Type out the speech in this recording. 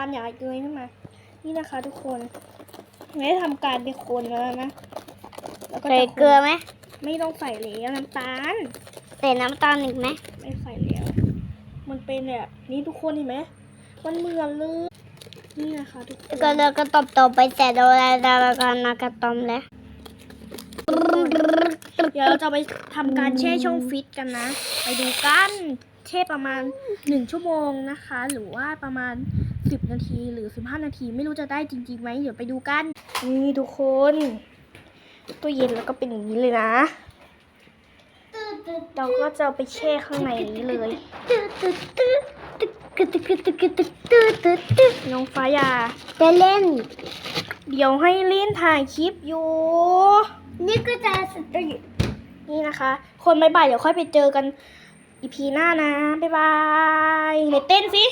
ามอย่าเกยขึ้นมา นี่นะคะ ทุกคนไม่ได้ทำการเป็นคนแล้วนะแล้วก็ใส่จะคนเกลือไหมไม่ต้องใส่แล้วน้ำตาล ใส่น้ำตาลอีกไหมไม่ใส่แล้ว มันเป็นแบบนี้ทุกคนเห็นไหม มันเหมือนเลยนี่นะคะทุกคนก็เราก็ตบต่อไปแต่เราเราเราก็นากระตอมแล้วเดี๋ยวเราจะไปทำการแช่ช่องฟิตกันนะ ไปดูกันแช่ประมาณหนึ่งชั่วโมงนะคะ หรือว่าประมาณ สิบนาทีหรือสิบห้านาทีไม่รู้จะได้จริงๆไหมเดี๋ยวไปดูกัน นี่ทุกคนตู้เย็นแล้วก็เป็นอย่างนี้เลยนะ เราก็จะไปแช่ข้างในนี้เลยน้องฟ้ายาจะเล่น เดี๋ยวให้เล่นถ่ายคลิปอยู่ นี่ก็จะสตรีนี่นะคะ คนบ่ายๆเดี๋ยวค่อยไปเจอกันอีพีหน้านะ บ๊ายบายไหนเต้นสิ